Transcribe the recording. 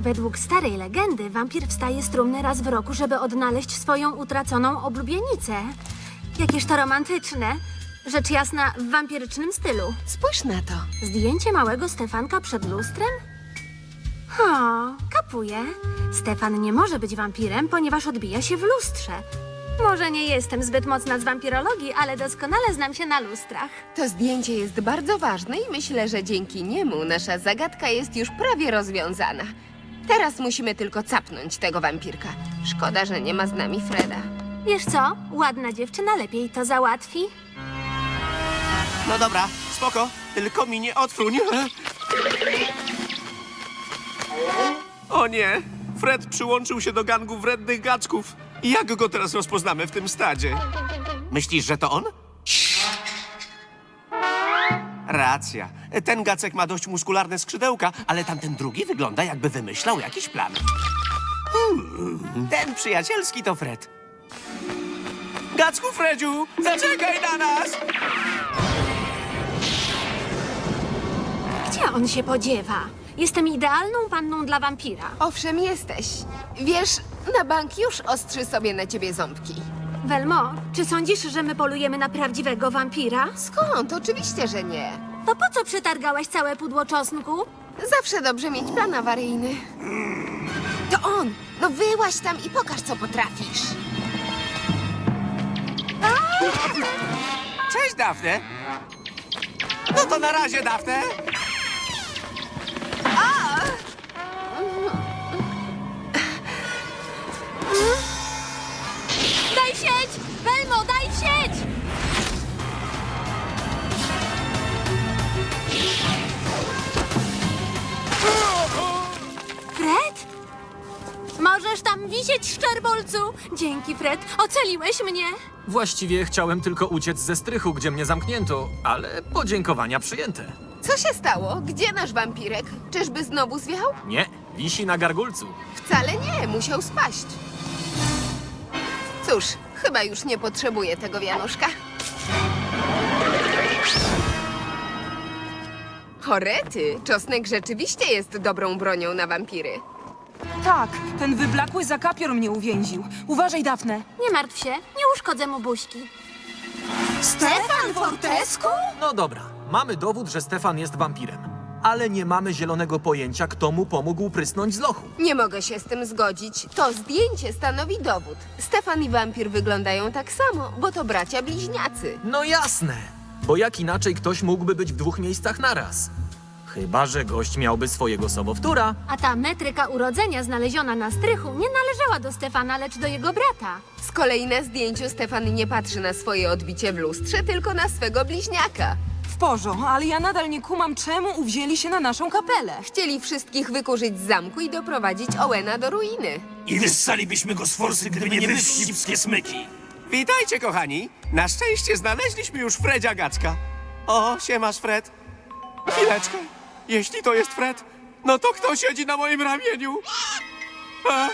Według starej legendy wampir wstaje z trumny raz w roku, żeby odnaleźć swoją utraconą oblubienicę. Jakież to romantyczne. Rzecz jasna, w wampirycznym stylu. Spójrz na to. Zdjęcie małego Stefanka przed lustrem? O, kapuję. Stefan nie może być wampirem, ponieważ odbija się w lustrze. Może nie jestem zbyt mocna z wampirologii, ale doskonale znam się na lustrach. To zdjęcie jest bardzo ważne i myślę, że dzięki niemu nasza zagadka jest już prawie rozwiązana. Teraz musimy tylko capnąć tego wampirka. Szkoda, że nie ma z nami Freda. Wiesz co? Ładna dziewczyna lepiej to załatwi. No dobra, spoko, tylko mi nie odfruń. O nie, Fred przyłączył się do gangu wrednych gaczków. Jak go teraz rozpoznamy w tym stadzie? Myślisz, że to on? Racja. Ten gacek ma dość muskularne skrzydełka, ale tamten drugi wygląda jakby wymyślał jakiś plan. Hmm, ten przyjacielski to Fred. Gacku Fredziu, zaczekaj na nas! Gdzie on się podziewa? Jestem idealną panną dla wampira. Owszem, jesteś. Wiesz, na bank już ostrzy sobie na ciebie ząbki. Welmo, czy sądzisz, że my polujemy na prawdziwego wampira? Skąd? Oczywiście, że nie. To po co przetargałaś całe pudło czosnku? Zawsze dobrze mieć plan awaryjny. To on! No wyłaź tam i pokaż, co potrafisz. Cześć, Dafne. No to na razie, Dafne. Możesz tam wisieć, szczerbolcu! Dzięki, Fred. Ocaliłeś mnie. Właściwie chciałem tylko uciec ze strychu, gdzie mnie zamknięto, ale podziękowania przyjęte. Co się stało? Gdzie nasz wampirek? Czyżby znowu zwiał? Nie, wisi na gargulcu. Wcale nie, musiał spaść. Cóż, chyba już nie potrzebuję tego wianuszka. Chorety, czosnek rzeczywiście jest dobrą bronią na wampiry. Tak, ten wyblakły zakapior mnie uwięził. Uważaj, Dafne. Nie martw się, nie uszkodzę mu buźki. Stefan Fortescu? No dobra, mamy dowód, że Stefan jest wampirem. Ale nie mamy zielonego pojęcia, kto mu pomógł prysnąć z lochu. Nie mogę się z tym zgodzić. To zdjęcie stanowi dowód. Stefan i wampir wyglądają tak samo, bo to bracia bliźniacy. No jasne, bo jak inaczej ktoś mógłby być w dwóch miejscach naraz? Chyba, że gość miałby swojego sobowtóra. A ta metryka urodzenia znaleziona na strychu nie należała do Stefana, lecz do jego brata. Z kolei na zdjęciu Stefan nie patrzy na swoje odbicie w lustrze, tylko na swego bliźniaka. W porzo, ale ja nadal nie kumam, czemu uwzięli się na naszą kapelę. Chcieli wszystkich wykurzyć z zamku i doprowadzić Owena do ruiny. I wyssalibyśmy go z forsy, gdyby nie wywścibskie smyki. Witajcie, kochani. Na szczęście znaleźliśmy już Fredzia Gacka. O, siemasz, Fred. Chwileczkę. Jeśli to jest Fred, no to kto siedzi na moim ramieniu? A?